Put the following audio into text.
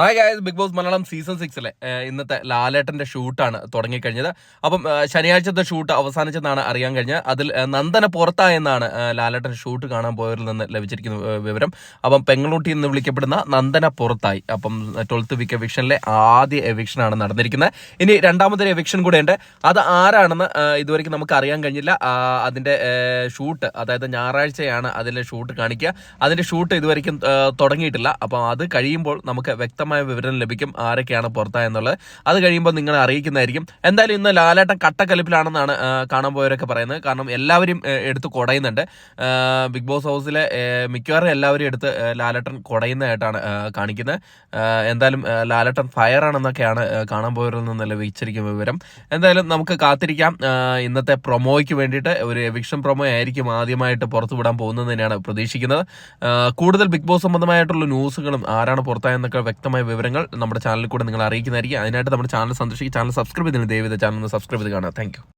Hi guys Bigg Boss Malayalam season സിക്സിലെ ഇന്നത്തെ ലാലേട്ടന്റെ ഷൂട്ടാണ് തുടങ്ങിക്കഴിഞ്ഞത്. അപ്പം ശനിയാഴ്ചത്തെ ഷൂട്ട് അവസാനിച്ചെന്നാണ് അറിയാൻ കഴിഞ്ഞത്. അതിൽ നന്ദന പുറത്തായെന്നാണ് ലാലേട്ടൻ ഷൂട്ട് കാണാൻ പോയവരിൽ നിന്ന് ലഭിച്ചിരിക്കുന്ന വിവരം. അപ്പം പെങ്ങളൂട്ടി എന്ന് വിളിക്കപ്പെടുന്ന നന്ദന പുറത്തായി അപ്പം ട്വൽത്ത് വീക്ക് എവിക്ഷനിലെ ആദ്യ എവിക്ഷനാണ് നടന്നിരിക്കുന്നത്. ഇനി രണ്ടാമതൊരു എവിക്ഷൻ കൂടെ ഉണ്ട്. അത് ആരാണെന്ന് ഇതുവരെയ്ക്ക് നമുക്ക് അറിയാൻ കഴിഞ്ഞില്ല. അതിന്റെ ഷൂട്ട് അതായത് ഞായറാഴ്ചയാണ് അതിലെ ഷൂട്ട് കാണിക്കുക. അതിന്റെ ഷൂട്ട് ഇതുവരെയ്ക്കും തുടങ്ങിയിട്ടില്ല. അപ്പം അത് കഴിയുമ്പോൾ നമുക്ക് വ്യക്തമായ വിവരം ലഭിക്കും. ആരൊക്കെയാണ് പുറത്തായെന്നുള്ളത് അത് കഴിയുമ്പോൾ നിങ്ങളെ അറിയിക്കുന്നതായിരിക്കും. എന്തായാലും ഇന്ന് ലാലേട്ടൻ കട്ടക്കലിപ്പിലാണെന്നാണ് കാണാൻ പോയവരൊക്കെ പറയുന്നത്. കാരണം എല്ലാവരും എടുത്ത് കുടയുന്നുണ്ട്. ബിഗ് ബോസ് ഹൗസിലെ മിക്കവാറും എല്ലാവരും എടുത്ത് ലാലേട്ടൻ കുടയുന്നതായിട്ടാണ് കാണിക്കുന്നത്. എന്തായാലും ലാലേട്ടൻ ഫയർ ആണെന്നൊക്കെയാണ് കാണാൻ പോയവരിൽ നിന്ന് ലഭിച്ചിരിക്കുന്ന വിവരം. എന്തായാലും നമുക്ക് കാത്തിരിക്കാം. ഇന്നത്തെ പ്രൊമോയ്ക്ക് വേണ്ടിയിട്ട് ഒരു എവിക്ഷൻ പ്രൊമോ ആയിരിക്കും ആദ്യമായിട്ട് പുറത്തു വിടാൻ പോകുന്നത് തന്നെയാണ് പ്രതീക്ഷിക്കുന്നത് കൂടുതൽ ബിഗ് ബോസ് സംബന്ധമായിട്ടുള്ള ന്യൂസുകളും ആരാണ് പുറത്തായെന്നൊക്കെ വ്യക്തമായ വിവരങ്ങൾ നമ്മുടെ ചാനലിൽ കൂടെ നിങ്ങൾ അറിയിക്കുന്നതായിരിക്കും. അതിനായിട്ട് നമ്മുടെ ചാനൽ സന്ദർശിക്കുക. ചാനൽ സബ്സ്ക്രൈബ് ചെയ്തിട്ടുണ്ട് ദയവ് ചാനൽ ഒന്ന് സബ്സ്ക്രൈബ് ചെയ്ത് കാണാം താങ്ക്